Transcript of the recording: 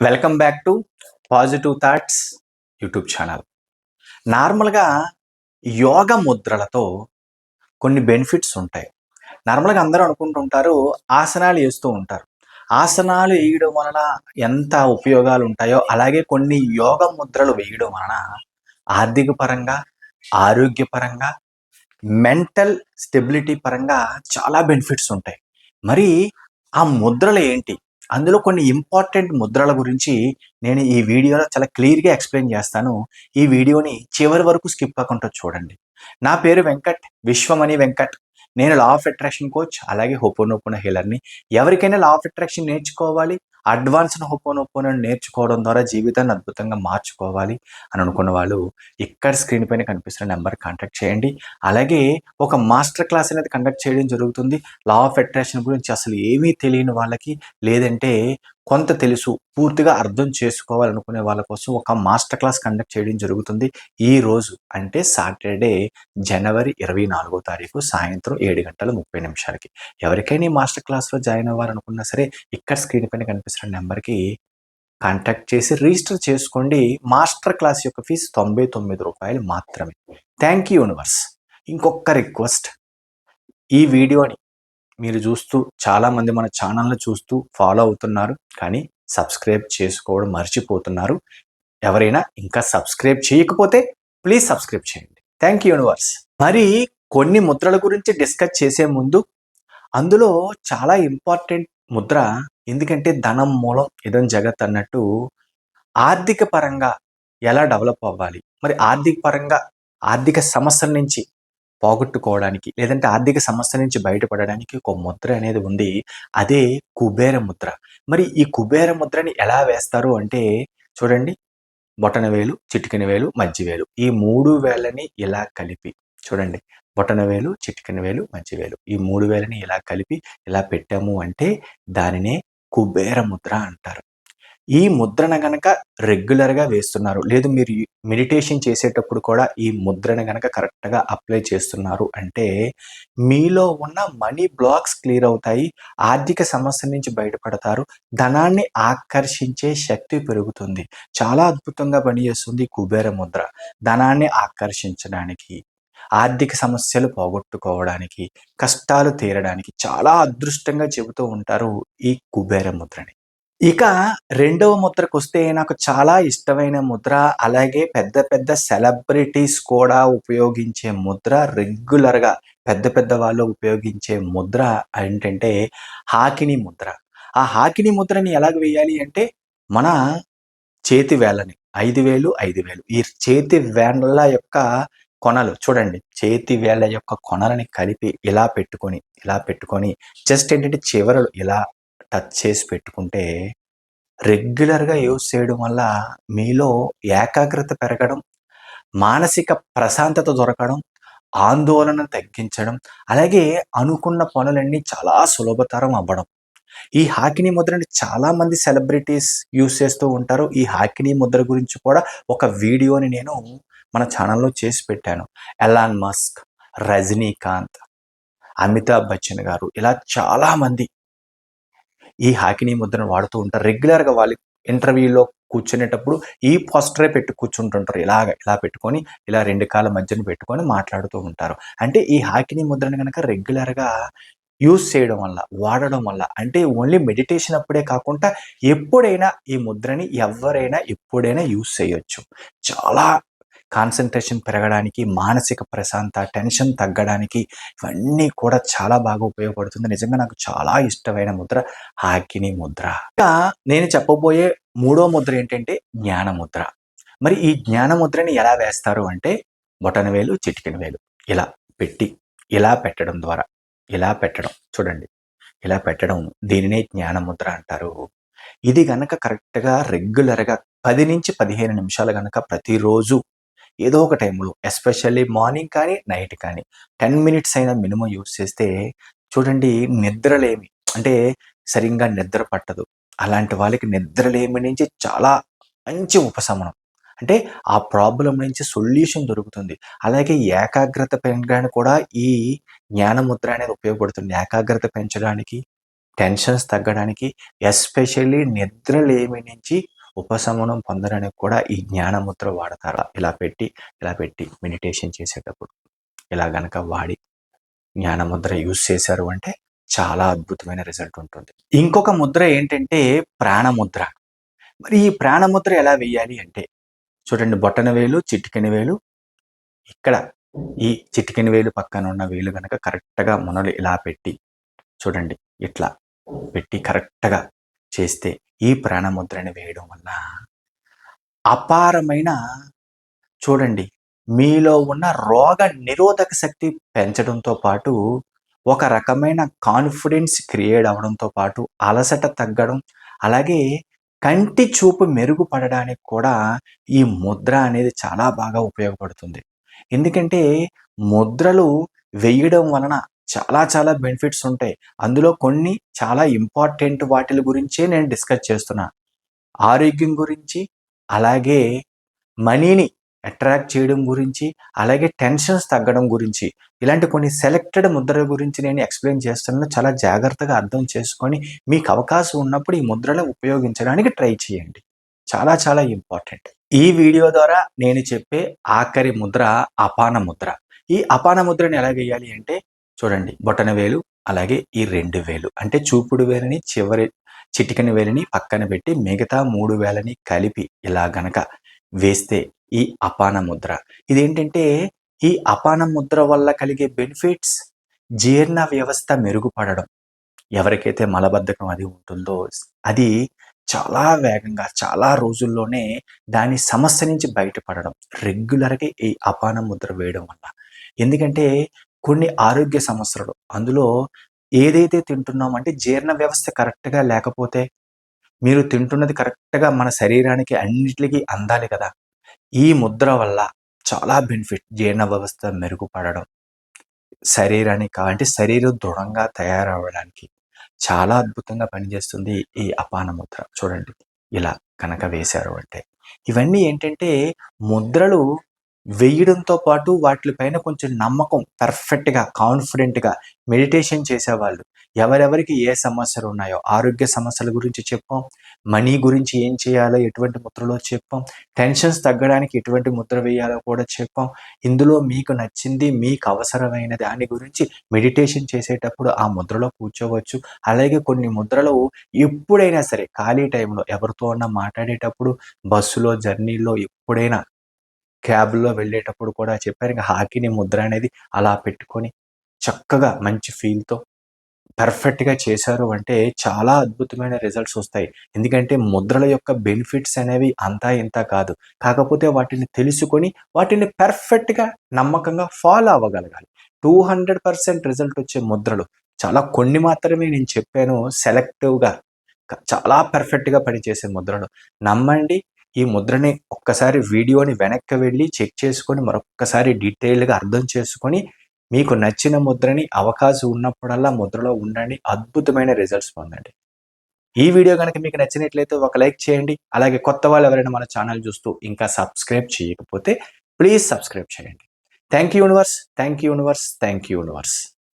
Welcome back to positive thoughts YouTube channel నార్మల్గా యోగ ముద్రలతో కొన్ని benefits ఉంటాయి నార్మల్గా అందరూ అనుకుంటుంటారు ఆసనాలు వేస్తూ ఉంటారు ఆసనాలు వేయడం వలన ఎంత ఉపయోగాలు ఉంటాయో అలాగే కొన్ని యోగ ముద్రలు వేయడం వలన ఆర్థిక పరంగా ఆరోగ్యపరంగా మెంటల్ స్టెబిలిటీ పరంగా చాలా బెనిఫిట్స్ ఉంటాయి మరి ఆ ముద్రలు ఏంటి అందులో కొన్ని ఇంపార్టెంట్ ముద్రల గురించి నేను ఈ వీడియోలో చాలా క్లియర్గా ఎక్స్ప్లెయిన్ చేస్తాను. ఈ వీడియోని చివరి వరకు స్కిప్ కాకుండా చూడండి. నా పేరు వెంకట్ విశ్వమణి వెంకట్. నేను లా ఆఫ్ అట్రాక్షన్ కోచ్ అలాగే హోపోనోపోన హీలర్ని. ఎవరికైనా లా ఆఫ్ అట్రాక్షన్ నేర్చుకోవాలి అడ్వాన్స్డ్ హోపోనోపోన నేర్చుకోవడం ద్వారా జీవితాన్ని అద్భుతంగా మార్చుకోవాలి అని అనుకున్న వాళ్ళు ఇక్కడ స్క్రీన్ పైన కనిపిస్తున్న నెంబర్ కాంటాక్ట్ చేయండి. అలాగే ఒక మాస్టర్ క్లాస్ అనేది కండక్ట్ చేయడం జరుగుతుంది. లా ఆఫ్ అట్రాక్షన్ గురించి అసలు ఏమీ తెలియని వాళ్ళకి లేదంటే కొంత తెలుసు పూర్తిగా అర్థం చేసుకోవాలనుకునే వాళ్ళ కోసం ఒక మాస్టర్ క్లాస్ కండక్ట్ చేయడం జరుగుతుంది. ఈ రోజు అంటే సాటర్డే జనవరి ఇరవై నాలుగో తారీఖు సాయంత్రం ఏడు గంటల ముప్పై నిమిషాలకి. ఎవరికైనా ఈ మాస్టర్ క్లాస్లో జాయిన్ అవ్వాలనుకున్నా సరే ఇక్కడ స్క్రీన్ పైన కనిపిస్తున్న నెంబర్కి కాంటాక్ట్ చేసి రిజిస్టర్ చేసుకోండి. మాస్టర్ క్లాస్ యొక్క ఫీజు తొంభై తొమ్మిది రూపాయలు మాత్రమే. Thank you universe. ఇంకొక రిక్వెస్ట్. ఈ వీడియోని మీరు చూస్తూ చాలామంది మన ఛానల్ని చూస్తూ ఫాలో అవుతున్నారు కానీ సబ్స్క్రైబ్ చేసుకోవడం మర్చిపోతున్నారు. ఎవరైనా ఇంకా సబ్స్క్రైబ్ చేయకపోతే ప్లీజ్ సబ్స్క్రైబ్ చేయండి. థ్యాంక్ యూ యూనివర్స్ మరి కొన్ని ముద్రల గురించి డిస్కస్ చేసే ముందు అందులో చాలా ఇంపార్టెంట్ ముద్ర ఎందుకంటే ధనం మూలం ఇదం జగత్ అన్నట్టు ఆర్థిక పరంగా ఎలా డెవలప్ అవ్వాలి? మరి ఆర్థిక పరంగా ఆర్థిక సమస్యల నుంచి పోగొట్టుకోవడానికి లేదంటే ఆర్థిక సమస్య నుంచి బయటపడడానికి ఒక ముద్ర అనేది ఉంది అదే కుబేర ముద్ర. మరి ఈ కుబేర ముద్రని ఎలా వేస్తారు అంటే చూడండి. బొటన వేలు వేలు మధ్య ఈ మూడు వేలని ఇలా కలిపి చూడండి. బొటన వేలు వేలు మధ్య వేలు. ఈ మూడు వేలని ఇలా కలిపి ఇలా పెట్టాము అంటే దానినే కుబేర ముద్ర అంటారు. ఈ ముద్రణ గనక రెగ్యులర్గా వేస్తున్నారు. లేదు మీరు మెడిటేషన్ చేసేటప్పుడు కూడా ఈ ముద్రణ గనక కరెక్ట్గా అప్లై చేస్తున్నారు అంటే మీలో ఉన్న మనీ బ్లాక్స్ క్లియర్ అవుతాయి. ఆర్థిక సమస్య నుంచి బయటపడతారు. ధనాన్ని ఆకర్షించే శక్తి పెరుగుతుంది. చాలా అద్భుతంగా పనిచేస్తుంది కుబేర ముద్ర. ధనాన్ని ఆకర్షించడానికి ఆర్థిక సమస్యలు పోగొట్టుకోవడానికి కష్టాలు తీరడానికి చాలా అదృష్టంగా చెబుతూ ఉంటారు ఈ కుబేర ముద్రని. ఇక రెండవ ముద్రకు వస్తే నాకు చాలా ఇష్టమైన ముద్ర అలాగే పెద్ద పెద్ద సెలబ్రిటీస్ కూడా ఉపయోగించే ముద్ర రెగ్యులర్గా పెద్ద పెద్ద వాళ్ళు ఉపయోగించే ముద్ర ఏంటంటే హాకిని ముద్ర. ఆ హాకిని ముద్రని ఎలాగ వేయాలి అంటే మన చేతి వేలని ఐదు వేలు ఐదు వేలు. ఈ చేతి వేళ్ళ యొక్క కొనలు చూడండి చేతి వేళ్ళ యొక్క కొనలని కలిపి ఇలా పెట్టుకొని ఇలా పెట్టుకొని జస్ట్ ఏంటంటే చివరలు ఇలా టచ్ చేసి పెట్టుకుంటే రెగ్యులర్గా యూజ్ చేయడం వల్ల మీలో ఏకాగ్రత పెరగడం మానసిక ప్రశాంతత దొరకడం ఆందోళన తగ్గించడం అలాగే అనుకున్న పనులన్నీ చాలా సులభతరం అవ్వడం. ఈ హాకినీ ముద్రని చాలామంది సెలబ్రిటీస్ యూస్ చేస్తూ ఉంటారు. ఈ హాకినీ ముద్ర గురించి కూడా ఒక వీడియోని నేను మన ఛానల్లో చేసి పెట్టాను. ఎలాన్ మస్క్ రజనీకాంత్ అమితాబ్ బచ్చన్ గారు ఇలా చాలామంది ఈ హాకినీ ముద్రను వాడుతూ ఉంటారు. రెగ్యులర్గా వాళ్ళు ఇంటర్వ్యూలో కూర్చునేటప్పుడు ఈ పోస్టరే పెట్టి కూర్చుంటుంటారు. ఇలాగ ఇలా పెట్టుకొని ఇలా రెండు కాళ్ళ మధ్యన పెట్టుకొని మాట్లాడుతూ ఉంటారు. అంటే ఈ హాకినీ ముద్రను కనుక రెగ్యులర్గా యూస్ చేయడం వల్ల వాడడం వల్ల అంటే ఓన్లీ మెడిటేషన్ అప్పుడే కాకుండా ఎప్పుడైనా ఈ ముద్రని ఎవరైనా ఎప్పుడైనా యూస్ చేయొచ్చు. చాలా కాన్సన్ట్రేషన్ పెరగడానికి మానసిక ప్రశాంత టెన్షన్ తగ్గడానికి ఇవన్నీ కూడా చాలా బాగా ఉపయోగపడుతుంది. నిజంగా నాకు చాలా ఇష్టమైన ముద్ర హాకిని ముద్ర. ఇంకా నేను చెప్పబోయే మూడో ముద్ర ఏంటంటే జ్ఞాన ముద్ర. మరి ఈ జ్ఞాన ముద్రని ఎలా వేస్తారు అంటే బొటన వేలు చిటికెన వేలు. ఇలా పెట్టి ఇలా పెట్టడం ద్వారా ఇలా పెట్టడం. చూడండి. ఇలా పెట్టడం దీనినే జ్ఞాన ముద్ర అంటారు. ఇది గనక కరెక్ట్గా రెగ్యులర్గా పది నుంచి పదిహేను నిమిషాలు గనక ప్రతిరోజు ఏదో ఒక టైంలో ఎస్పెషల్లీ మార్నింగ్ కానీ నైట్ కానీ టెన్ మినిట్స్ అయినా మినిమం యూస్ చేస్తే చూడండి నిద్రలేమి అంటే సరిగ్గా నిద్ర పట్టదు. అలాంటి వాళ్ళకి నిద్రలేమి నుంచి చాలా మంచి ఉపశమనం. అంటే ఆ ప్రాబ్లం నుంచి సొల్యూషన్ దొరుకుతుంది. అలాగే ఏకాగ్రత పెంచడానికి కూడా ఈ జ్ఞానముద్ర అనేది ఉపయోగపడుతుంది. ఏకాగ్రత పెంచడానికి టెన్షన్స్ తగ్గడానికి ఎస్పెషల్లీ నిద్రలేమి నుంచి ఉపశమనం పొందడానికి కూడా ఈ జ్ఞానముద్ర వాడతారు. ఇలా పెట్టి ఇలా పెట్టి మెడిటేషన్ చేసేటప్పుడు ఇలా గనక వాడి జ్ఞానముద్ర యూజ్ చేశారు అంటే చాలా అద్భుతమైన రిజల్ట్ ఉంటుంది. ఇంకొక ముద్ర ఏంటంటే ప్రాణముద్ర. మరి ఈ ప్రాణముద్ర ఎలా వేయాలి అంటే చూడండి బొట్టన వేలు చిటికెన వేలు ఇక్కడ ఈ చిటికెన వేలు పక్కన ఉన్న వేలు కనుక కరెక్ట్గా మొనలు ఇలా పెట్టి చూడండి ఇట్లా పెట్టి కరెక్ట్గా చేస్తే ఈ ప్రాణముద్రని వేయడం వల్ల అపారమైన చూడండి మీలో ఉన్న రోగ నిరోధక శక్తి పెంచడంతో పాటు ఒక రకమైన కాన్ఫిడెన్స్ క్రియేట్ అవడంతో పాటు అలసట తగ్గడం అలాగే కంటి చూపు మెరుగుపడడానికి కూడా ఈ ముద్ర అనేది చాలా బాగా ఉపయోగపడుతుంది. ఎందుకంటే ముద్రలు వేయడం వలన చాలా చాలా బెనిఫిట్స్ ఉంటాయి. అందులో కొన్ని చాలా ఇంపార్టెంట్ వాటిల గురించే నేను డిస్కస్ చేస్తున్నా. ఆరోగ్యం గురించి అలాగే మనీని అట్రాక్ట్ చేయడం గురించి అలాగే టెన్షన్స్ తగ్గడం గురించి. ఇలాంటి కొన్ని సెలెక్టెడ్ ముద్రల గురించి నేను ఎక్స్ప్లెయిన్ చేస్తున్నాను చాలా జాగ్రత్తగా అర్థం చేసుకొని మీకు అవకాశం ఉన్నప్పుడు ఈ ముద్రలు ఉపయోగించడానికి ట్రై చేయండి. చాలా చాలా ఇంపార్టెంట్ ఈ వీడియో ద్వారా నేను చెప్పే ఆఖరి ముద్ర అపాన ముద్ర. ఈ అపాన ముద్రని ఎలా వేయాలి అంటే చూడండి బొటన వేలు అలాగే ఈ రెండు వేలు. అంటే చూపుడు వేలని చివరి చిటికని వేలని పక్కన పెట్టి మిగతా మూడు వేలని కలిపి ఇలా గనక వేస్తే ఈ అపాన ముద్ర. ఇదేంటంటే ఈ అపాన ముద్ర వల్ల కలిగే బెనిఫిట్స్? జీర్ణ వ్యవస్థ మెరుగుపడడం. ఎవరికైతే మలబద్ధకం అది ఉంటుందో అది చాలా వేగంగా చాలా రోజుల్లోనే దాని సమస్య నుంచి బయటపడడం. రెగ్యులర్గా ఈ అపాన ముద్ర వేయడం వల్ల. ఎందుకంటే కొన్ని ఆరోగ్య సమస్యలు. అందులో ఏదైతే తింటున్నామంటే జీర్ణ వ్యవస్థ కరెక్ట్గా లేకపోతే మీరు తింటున్నది కరెక్ట్గా మన శరీరానికి అన్నిటికీ అందాలి కదా. ఈ ముద్ర వల్ల చాలా బెనిఫిట్ జీర్ణ వ్యవస్థ మెరుగుపడడం. శరీరానికి అంటే శరీరం దృఢంగా తయారవడానికి చాలా అద్భుతంగా పనిచేస్తుంది ఈ అపాన ముద్ర. చూడండి ఇలా కనుక వేశారు అంటే. ఇవన్నీ ఏంటంటే ముద్రలు వేయడంతో పాటు వాటిపైన కొంచెం నమ్మకం పర్ఫెక్ట్గా కాన్ఫిడెంట్గా మెడిటేషన్ చేసేవాళ్ళు. ఎవరెవరికి ఏ సమస్యలు ఉన్నాయో ఆరోగ్య సమస్యల గురించి చెప్పాం మనీ గురించి ఏం చేయాలో ఎటువంటి ముద్రలో చెప్పాం టెన్షన్స్ తగ్గడానికి ఎటువంటి ముద్ర వేయాలో కూడా చెప్పాం. ఇందులో మీకు నచ్చింది మీకు అవసరమైన దాని గురించి మెడిటేషన్ చేసేటప్పుడు ఆ ముద్రలో కూర్చోవచ్చు. అలాగే కొన్ని ముద్రలు ఎప్పుడైనా సరే ఖాళీ టైంలో ఎవరితో అన్నా మాట్లాడేటప్పుడు బస్సులో జర్నీలో ఎప్పుడైనా క్యాబ్లో వెళ్ళేటప్పుడు కూడా చెప్పారు. ఇంకా హాకీని ముద్ర అనేది అలా పెట్టుకొని చక్కగా మంచి ఫీల్తో పర్ఫెక్ట్గా చేశారు అంటే చాలా అద్భుతమైన రిజల్ట్స్ వస్తాయి. ఎందుకంటే ముద్రల యొక్క బెనిఫిట్స్ అనేవి అంతా ఇంత కాదు. కాకపోతే వాటిని తెలుసుకొని వాటిని పర్ఫెక్ట్గా నమ్మకంగా ఫాలో అవ్వగలగాలి. టూ హండ్రెడ్ పర్సెంట్ రిజల్ట్ వచ్చే ముద్రలు చాలా కొన్ని మాత్రమే నేను చెప్పాను. సెలెక్టివ్గా చాలా పర్ఫెక్ట్గా పనిచేసే ముద్రలు. నమ్మండి ఈ ముద్రని ఒక్కసారి వీడియోని వెనక్కి వెళ్ళి చెక్ చేసుకొని మరొక్కసారి డీటెయిల్గా అర్థం చేసుకొని మీకు నచ్చిన ముద్రని అవకాశం ఉన్నప్పుడల్లా ముద్రలో ఉండండి. అద్భుతమైన రిజల్ట్స్ పొందండి. ఈ వీడియో కనుక మీకు నచ్చినట్లయితే ఒక లైక్ చేయండి. అలాగే కొత్త వాళ్ళు ఎవరైనా మన ఛానల్ చూస్తూ ఇంకా సబ్స్క్రైబ్ చేయకపోతే ప్లీజ్ సబ్స్క్రైబ్ చేయండి. Thank you universe thank you universe thank you universe.